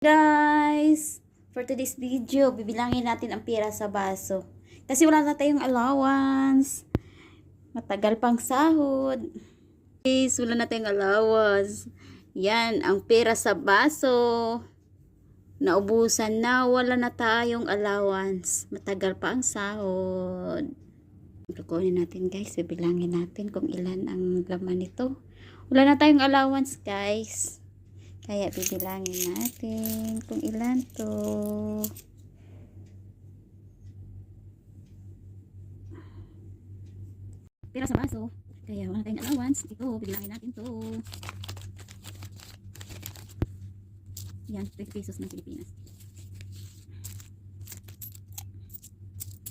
Guys, for today's video, bibilangin natin ang pera sa baso. Kasi wala na tayong allowance. Matagal pang sahod. Guys, wala na tayong allowance. Yan, ang pera sa baso. Naubusan na, wala na tayong allowance. Matagal pa ang sahod. Kukunin natin guys, bibilangin natin kung ilan ang laman nito. Wala na tayong allowance guys. Kaya bibilangin natin kung ilan to. Pera sa baso. Kaya wala tayong allowance. Ito, bibilangin natin to. Yan, 20 pesos ng Pilipinas.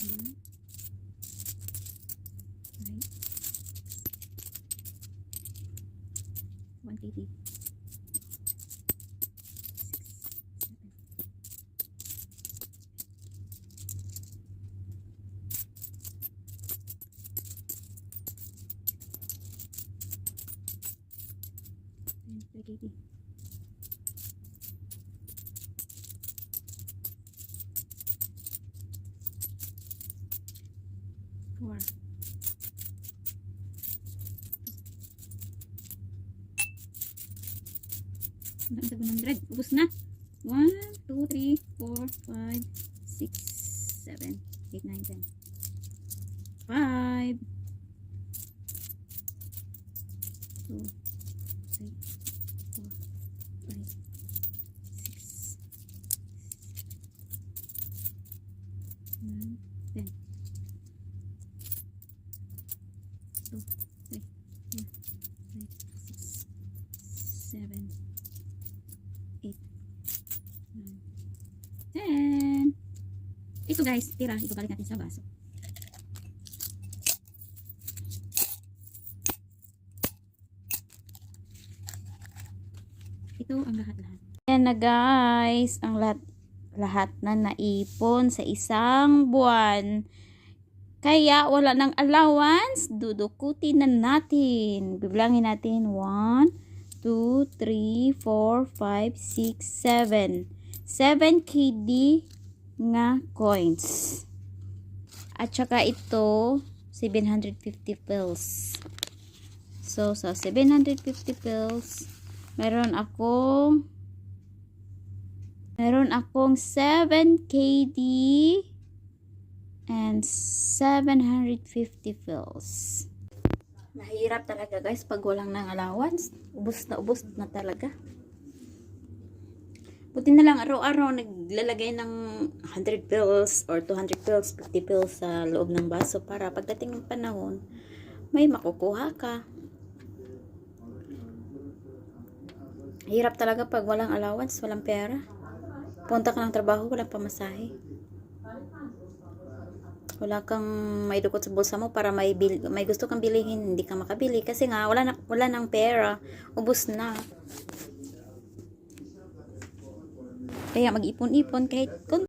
Yan. Right. 180. Three eighty. Four. Ang dami, 700. Ubus na. 1, 2, 3, 4, 5, 6, 7, 8, 9, 10. 5. 2, 3, 4, 5, 6, 9, 10. 2, 3, 4, 5, 6, 7, 8, 9, 10. Ito guys, tira. Ito balik natin sa baso. Ito ang lahat-lahat. Yan na guys, ang lahat lahat na naipon sa isang buwan. Kaya wala ng allowance, dudukutin na natin. Bibilangin natin 1, 2, 3, 4, 5, 6, 7. 7 KD nga coins. At saka ito, 750 pills. So, sa 750 pills, meron akong meron akong 7 KD and 750 pills. Mahirap talaga guys pag walang ng allowance. Ubus na ubus na talaga. Buti na lang araw-araw naglalagay ng 100 pills or 200 pills, 50 pills sa loob ng baso para pagdating ng panahon, may makukuha ka. Hirap talaga pag walang allowance, walang pera. Punta ka ng trabaho, walang pamasahe. Wala kang may dukot sa bulsa mo para may, bil, may gusto kang bilihin, hindi ka makabili. Kasi nga, wala, na, wala ng pera. Ubus na. Kaya mag-ipon-ipon kahit konti.